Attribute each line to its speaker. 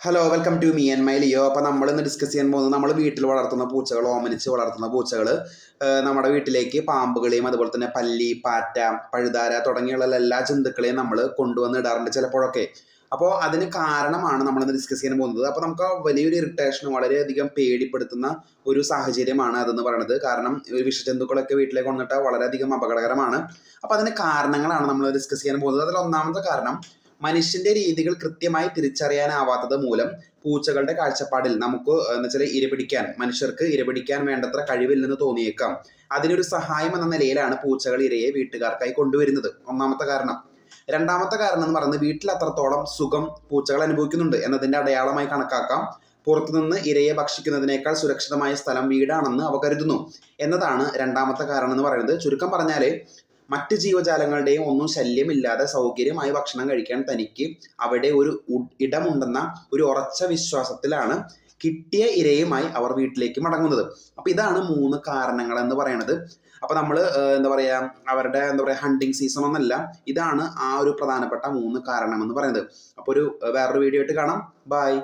Speaker 1: Hello welcome to me and my Leo അപ്പോൾ നമ്മൾ ഇന്ന് ഡിസ്കസ് ചെയ്യാൻ പോകുന്നത് നമ്മൾ വീട്ടിൽ വളർത്തുന്ന പൂച്ചകൾ ഓമനിച്ച് വളർത്തുന്ന പൂച്ചകൾ നമ്മുടെ വീട്ടിലേക്ക് പാമ്പുകളെയും അതുപോലെ തന്നെ പല്ലി പാറ്റ പഴുതാര തുടങ്ങിയുള്ള എല്ലാ ജന്തുക്കളെയും നമ്മൾ കൊണ്ടുവന്ന് ഇടാറുണ്ട് ചിലപ്പോഴൊക്കെ. അപ്പോൾ അതിന് കാരണമാണ് നമ്മൾ ഇന്ന് ഡിസ്കസ് ചെയ്യാൻ പോകുന്നത്. അപ്പോൾ നമുക്ക് വലിയൊരു ഇറിറ്റേഷനും വളരെയധികം പേടിപ്പെടുത്തുന്ന ഒരു സാഹചര്യമാണ് അതെന്ന് പറയുന്നത് കാരണം വിഷജന്തുക്കളൊക്കെ വീട്ടിലേക്ക് കൊണ്ടിട്ട് വളരെയധികം അപകടകരമാണ്. അപ്പോൾ അതിന് കാരണങ്ങളാണ് നമ്മൾ ഡിസ്കസ് ചെയ്യാൻ പോകുന്നത്. അതിൽ ഒന്നാമത്തെ കാരണം മനുഷ്യന്റെ രീതികൾ കൃത്യമായി തിരിച്ചറിയാനാവാത്തത് മൂലം പൂച്ചകളുടെ കാഴ്ചപ്പാടിൽ നമുക്ക് എന്ന് വെച്ചാൽ ഇരപിടിക്കാൻ മനുഷ്യർക്ക് ഇരപിടിക്കാൻ വേണ്ടത്ര കഴിവില്ലെന്ന് തോന്നിയേക്കാം. അതിനൊരു സഹായം എന്ന നിലയിലാണ് പൂച്ചകൾ ഇരയെ വീട്ടുകാർക്കായി കൊണ്ടുവരുന്നത്. ഒന്നാമത്തെ കാരണം. രണ്ടാമത്തെ കാരണം എന്ന് പറയുന്നത് വീട്ടിൽ അത്രത്തോളം സുഖം പൂച്ചകൾ അനുഭവിക്കുന്നുണ്ട് എന്നതിന്റെ അടയാളമായി കണക്കാക്കാം. പുറത്തുനിന്ന് ഇരയെ ഭക്ഷിക്കുന്നതിനേക്കാൾ സുരക്ഷിതമായ സ്ഥലം വീടാണെന്ന് അവ കരുതുന്നു. എന്നതാണ് രണ്ടാമത്തെ കാരണം എന്ന് പറയുന്നത്. ചുരുക്കം പറഞ്ഞാൽ മറ്റ് ജീവജാലങ്ങളുടെയും ഒന്നും ശല്യമില്ലാതെ സൗകര്യമായി ഭക്ഷണം കഴിക്കാൻ തനിക്ക് അവിടെ ഒരു ഇടമുണ്ടെന്ന ഒരു ഉറച്ച വിശ്വാസത്തിലാണ് കിട്ടിയ ഇരയുമായി അവർ വീട്ടിലേക്ക് മടങ്ങുന്നത്. അപ്പൊ ഇതാണ് മൂന്ന് കാരണങ്ങൾ എന്ന് പറയുന്നത് അപ്പൊ നമ്മൾ എന്താ പറയാ അവരുടെ എന്താ പറയാ ഹണ്ടിങ് സീസൺ ഒന്നല്ല ഇതാണ് ആ ഒരു പ്രധാനപ്പെട്ട മൂന്ന് കാരണം എന്ന് പറയുന്നത് അപ്പൊ ഒരു വേറൊരു വീഡിയോ ആയിട്ട് കാണാം. ബൈ